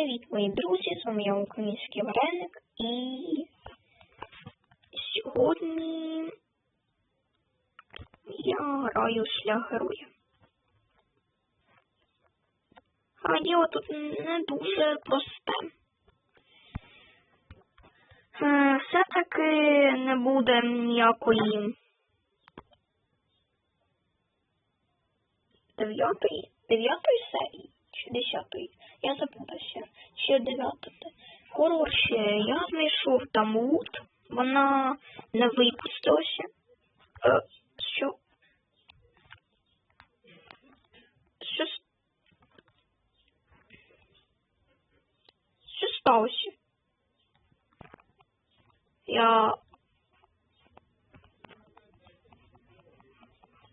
Привіт, мої друзі! З вами я український вареник і сьогодні я граю шлях героя. А діло тут не дуже просте. Е, Все-таки не буде ніякої дев'ятої дев'ятої серії чи десятої. Я запутався. Ще дев'ята. Коротше, я знайшов там лут, вона не випустилася. Е, що? Що, що сталося? Я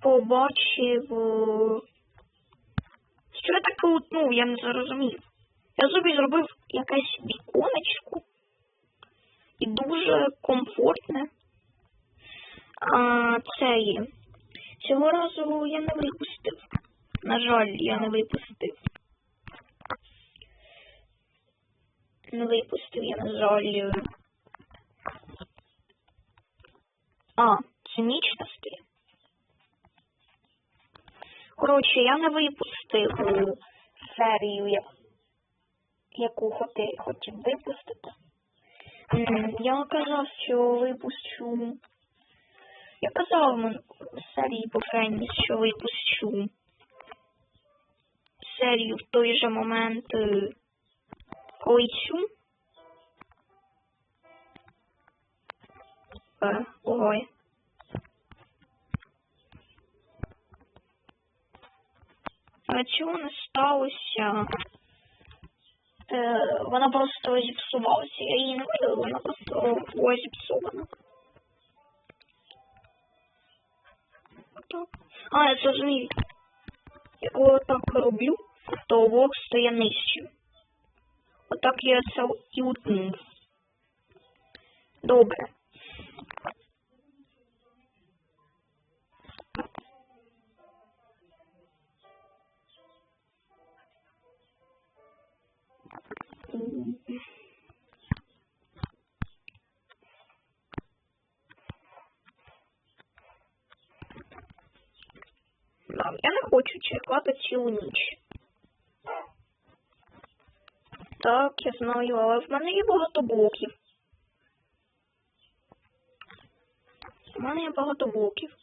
побачив. Що я так лутнув, я не зрозумів. Я собі зробив якесь віконечко і дуже комфортне. А це є. Цього разу я не випустив. На жаль, я не випустив. Не випустив я, на жаль. А, це ніч настає. Коротше, я не випустив е, серію, яку хотів випустити. Я казав, що випущу. Я казав серії попередній, що випущу серію в той же момент, е, коли. Е, Ой. А чого не сталося? Е, вона просто зіпсувалася. Я її не видала, вона просто була зіпсована. А, я зрозумів. Я так роблю, то вок стає нижчим. Отак я це і утнув. Добре. Да, я не хочу чекати цілу ніч. Так, я знаю, але в мене є багато блоків. У мене є багато блоків.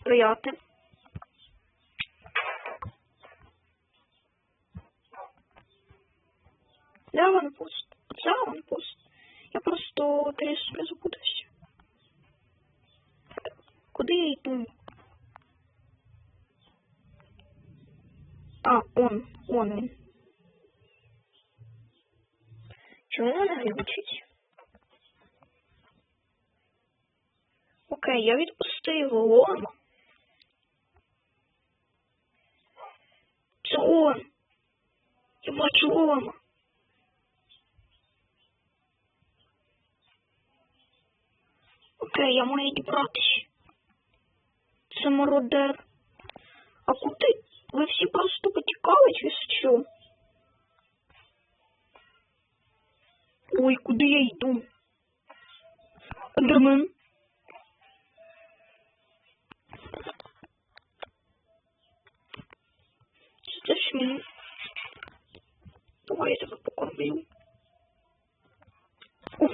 Стояти. Куди я йду? А, он, он. Чому вона не? Окей, я відпустив лома. Це он. Я бачу лома. Окей, я маю дібратися. Мародер. А куди? Ви всі просто потікали чи що? Ой, куди я йду? Ж він. Давай я тебе покормлю. Уф.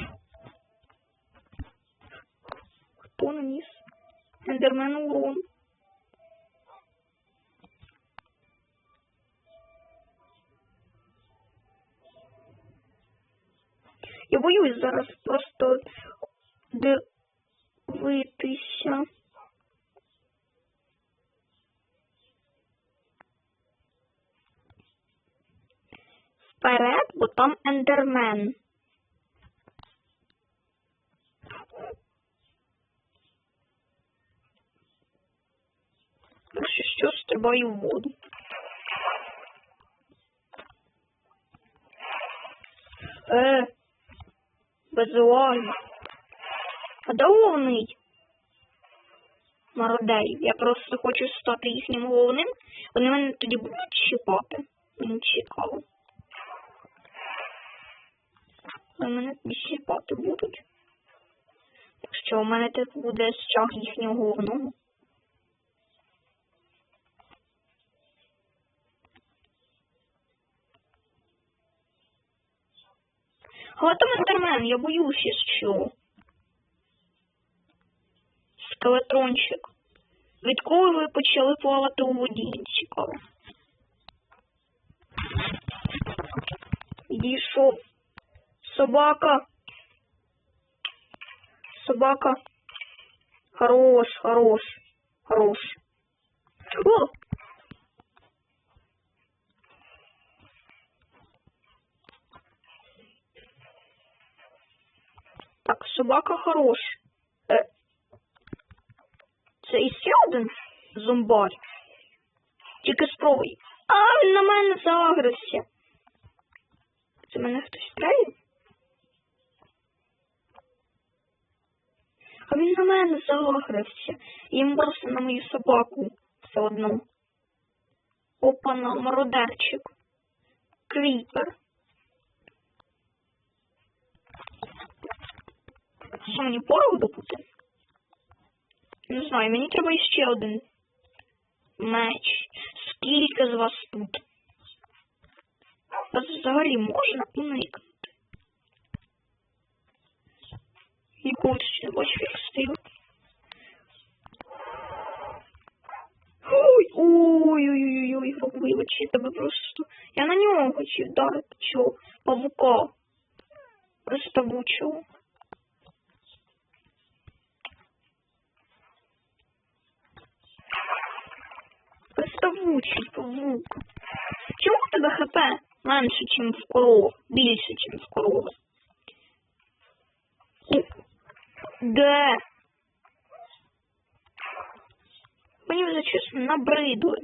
Хто наніс? Ендермен урон. Я боюсь зараз просто дивитися. Вперед, бо там ендермен. Стрибаю в воду. Е, безуально. А де головний? мародерів. Я просто хочу стати їхнім головним. Вони мене тоді будуть чіпати. Мені цікаво. Вони мене тоді чіпати будуть. Якщо у мене типу буде стяг їхнього головного. Там я боюся, що. Скелетрончик. Відколи ви почали плавати у воді? Цікаво. Відійшов. Собака. Собака. Хорош, хорош, хорош. О! Так, собака хорош. Е, це і ще один зомбар. Тільки спробуй. А, він на мене загрився. Це мене хтось стрелив? А він на мене загрився. Їм просто на мою собаку все одно. Опа, на мародерчик. Кріпер. Що мені порох добути? Не знаю, мені треба ще один меч. Скільки з вас тут? Вас взагалі можна уникнути? Якогось ще не бачу, як встиг. Ой, ой-ой-ой, вибачте тебе просто. Я на нього хотів вдарити цього павука. Приставучого. Приставучий павук. Чому у тебе хп менше, ніж в коров? Більше, ніж в корови? Де? Мені вже чесно набридли.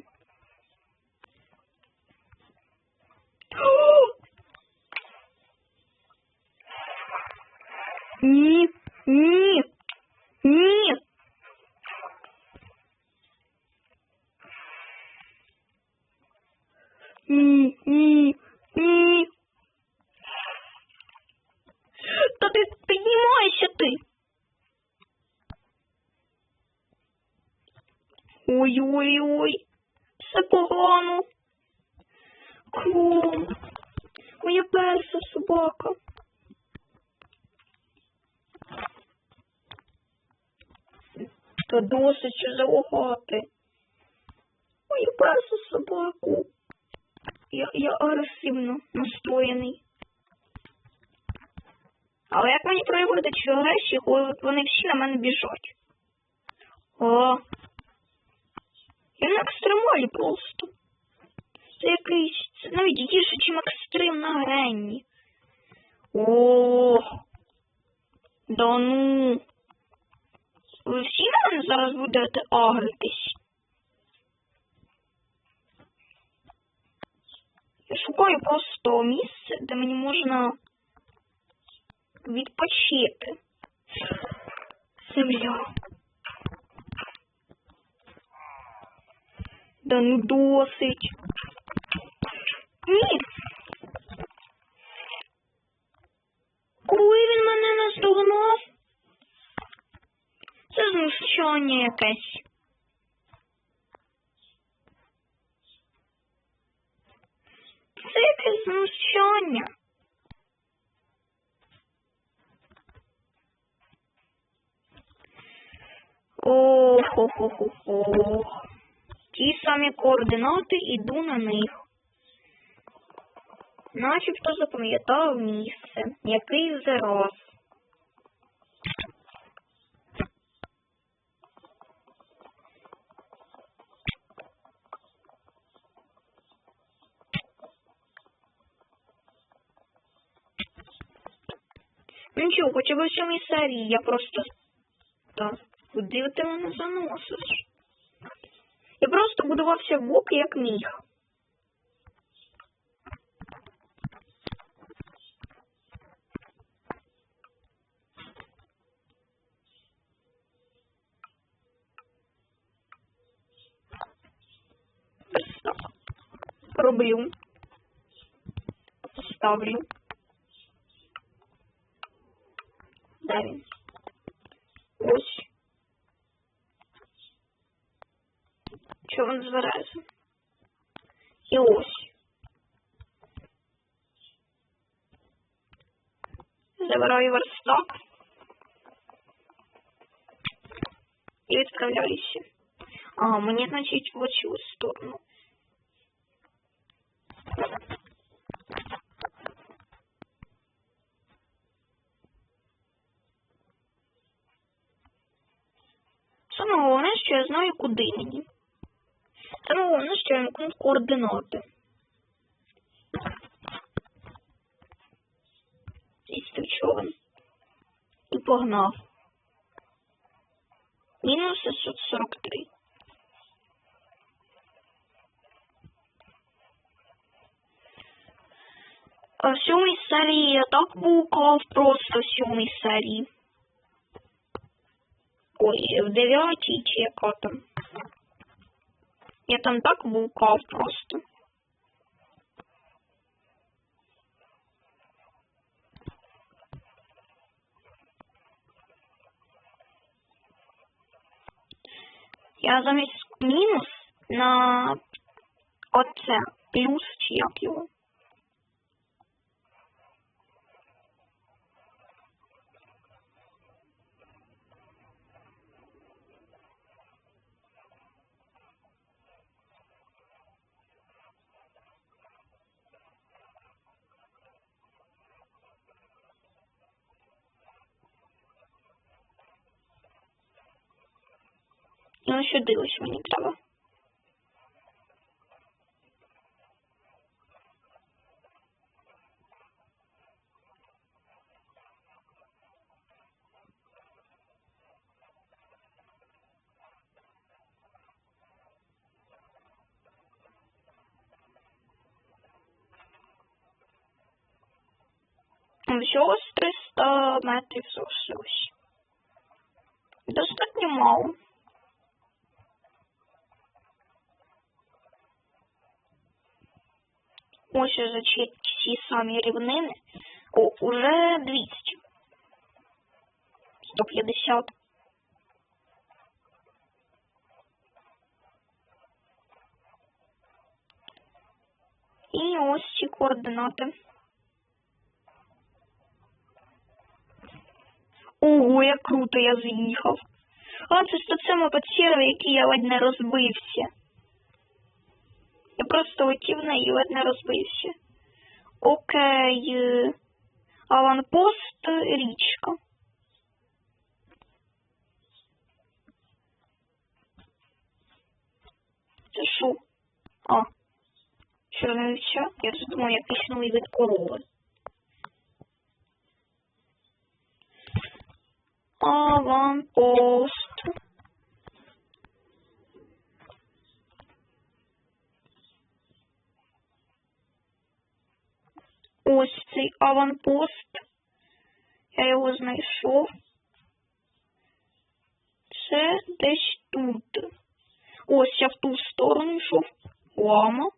Ні, ні, ні. Ні, ні, ні. Та ти піднімайся ти. Ой-ой-ой, все погано. Клон. Моя перша собака. Та досить залагати. Мою першу собаку. Я, я агресивно настроєний. Але як мені проявити цю агресію, коли вони всі на мене біжать? О, я на екстремалі просто. Це якийсь. Це навіть гірше, ніж екстрим на Гренні. О, да ну. Ви всі на мене зараз будете агритись? Я шукаю просто місце, де мені можна відпочити. Земля. Да ну досить. Ні. Коли він мене наздогнав? Це знущання якесь. Це якесь знущання. Ох-ох-ох-ох. Ті самі координати іду на них. Начебто запам'ятав місце, який вже Нічого, хоча б у цьому серії я просто. Так, куди ти мене заносиш? Я просто будувався в бок, як міг. Роблю. Ставлю. Де він? Ось. Чого він збирається? І ось. Забираю верстак. І відправляюся. А, мені, значить, в оцю сторону. Саме головне, що я знаю, куди мені. Саме головне, що я вимкнув координати. Сісти в. І погнав. Мінус 643. А в сьомій серії я так блукав просто в сьомій серії. В дев'ятій чи яка там. Я там так блукав просто. Я замість мінус на оце плюс чи як його. Ну, сюди ось мені треба. Всього з 300 метрів залишилось. Достатньо мало. Ось уже ці, самі рівнини. О, уже 200. 150. І ось ці координати. Ого, як круто я заїхав. А, це сама печера, в якій я ледь не розбився. Я просто летів на і ледь не розбився. Окей. е, Аванпост е, річка. Це що? А. Чернівця? Я ж думаю, якийсь новий вид корови. Аванпост. Ось цей аванпост. Я його знайшов. Це десь тут. Ось я в ту сторону йшов. Лама.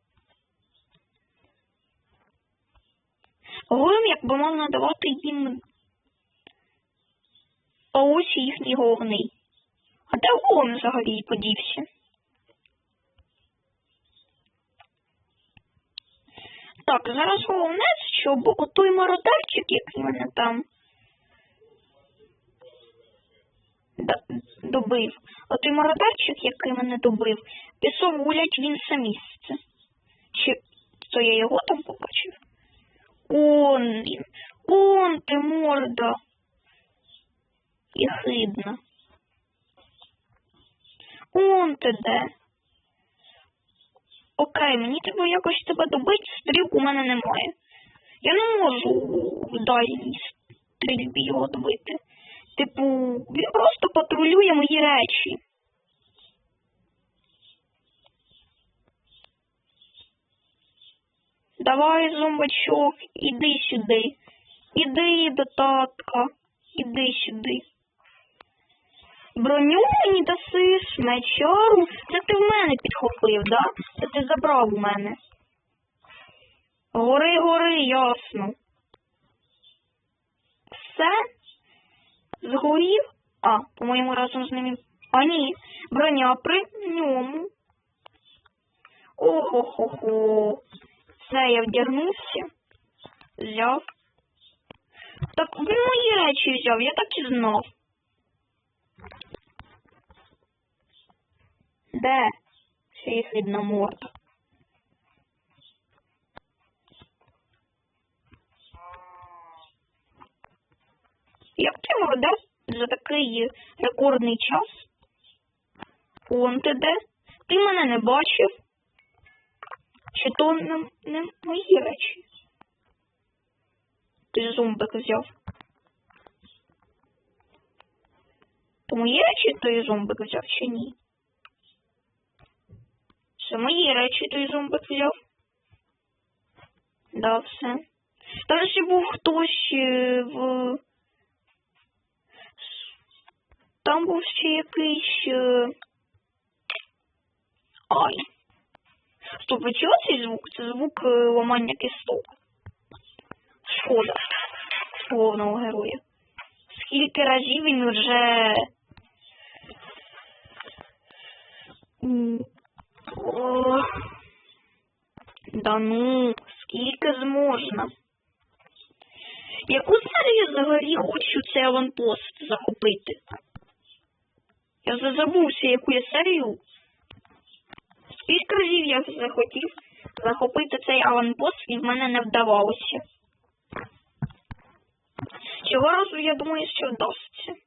Голем якби мав надавати їм. А ось їхній головний. А де голем взагалі подівся? Так, зараз головне, щоб отой мародерчик, який мене там добив, отой мародерчик, який мене добив, пішов гулять в інше місце. Чи то я його там побачив? Он він, он ти морда. І хидна. Он ти де. Окей, мені треба якось тебе добити, стрілку у мене немає. Я не можу дальній стрільбі його добити. Типу, він просто патрулює мої речі. Давай, зомбачок, іди сюди. Іди до татка. Іди сюди. Броню мені дасиш, мечару. Це ти в мене підхопив, да? Це ти забрав у мене. Гори, гори, ясно. Все? Згорів? А, по-моєму, разом з ними. А ні, броня при ньому. Охо-хо-хо. Все, я вдягнувся. Взяв. Так він мої речі взяв, я так і знав. Де? Ще їх видна морда. Як ти молодець за такий рекордний час? Он ти де? Ти мене не бачив? Чи то не, не мої речі? Ти зомбик взяв. То мої речі той зомбик взяв чи ні? Це мої речі той зомбик взяв. Да, все. Там ще був хтось е, в. Там був ще якийсь. е, Ай. Стоп, ви чули цей звук? Це звук е, ламання кісток. Шкода. Головного героя. Скільки разів він вже. О, Да ну, скільки зможна. Яку серію взагалі хочу цей аванпост захопити? Я вже забувся, яку я серію. Скільки разів я захотів захопити цей аванпост і в мене не вдавалося. Цього разу я думаю, що вдасться.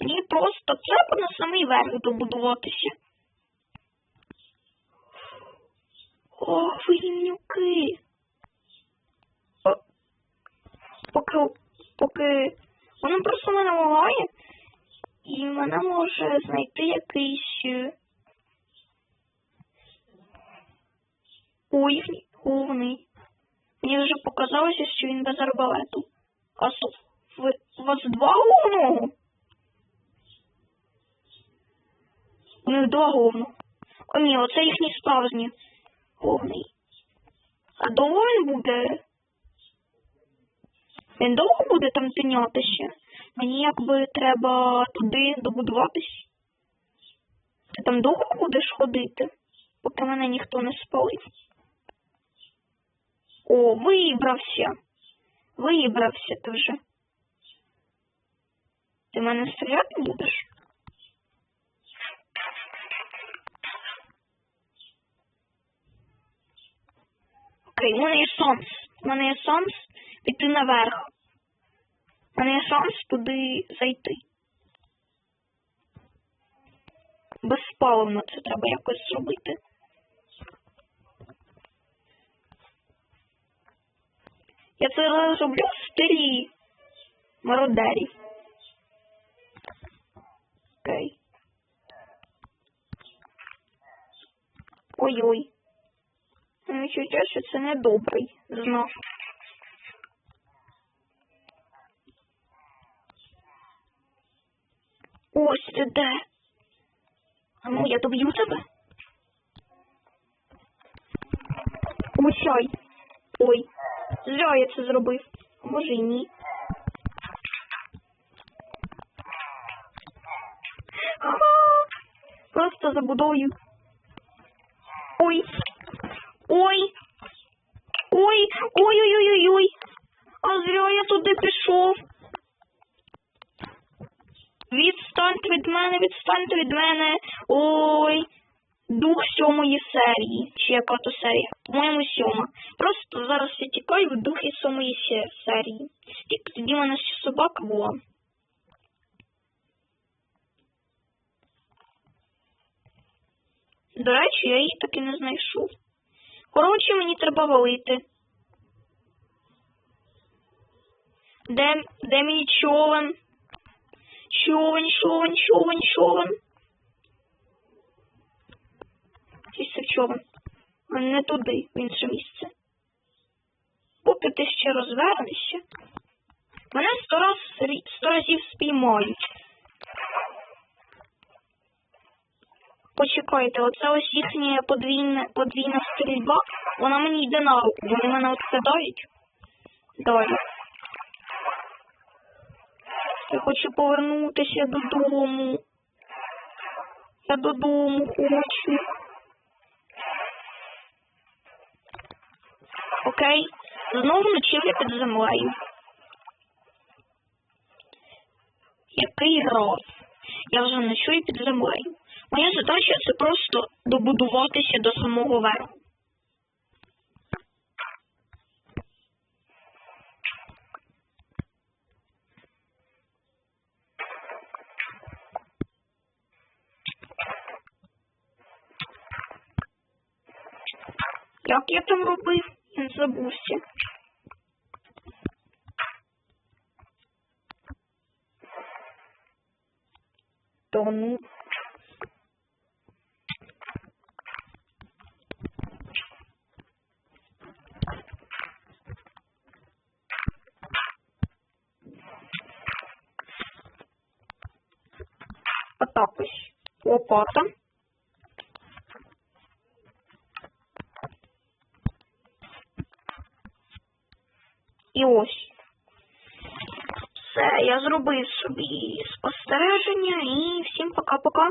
Мені просто треба на самий верх добудуватися. Ох, ви гімнюки. Поки, поки воно просто мене лагає, і мене може знайти якийсь. е, Ой, їхній головний. Мені вже показалося, що він без арбалету. А у вас два головного? У них два головного. О, ні, оце їхній справжній головний. А довго він буде? Він довго буде там тинятися? Мені якби треба туди добудуватись. Ти там довго будеш ходити, поки мене ніхто не спалив. О, вибрався. Вибрався ти вже. Ти мене стріляти будеш? Окей, у мене є шанс. У мене є шанс піти наверх. У мене шанс туди зайти. Безпаливно це треба якось зробити. Я це зроблю в стилі мародерів. Окей. Ой-ой. Відчуття, що це недобрий знов. Ось. А ну, я доб'ю тебе. Мучай. Ой, зря я це зробив. Може й ні. Ха! Просто забудовую. Ой. Ой. Ой, ой-ой-ой-ой-ой. А зря я туди пішов. Відстаньте від мене, відстаньте від мене. Ой. Дух сьомої серії. Чи яка то серія? По-моєму, сьома. Просто зараз я тікаю в духі сьомої серії. Тільки тоді в мене ще собака була. До речі, я її таки не знайшов. Коротше, мені треба валити. Де, де мій човен? Човен, човен, човен, човен. Сісти в. А Не туди, в інше місце. Поки ти ще розвернешся, мене сто, раз, сто разів спіймають. Почекайте, оце ось їхня подвійна, подвійна стрільба, вона мені йде на руку, вони мене відкидають. Далі. Я хочу повернутися додому. Я додому хочу. Окей. Знову ночівля під землею. Який раз? Я вже ночую під землею. Моя задача це просто добудуватися до самого верху. Як я там робив? Забувся. То ну. Отак ось. Лопата. Ось. Все, я зробив собі спостереження і всім пока-пока.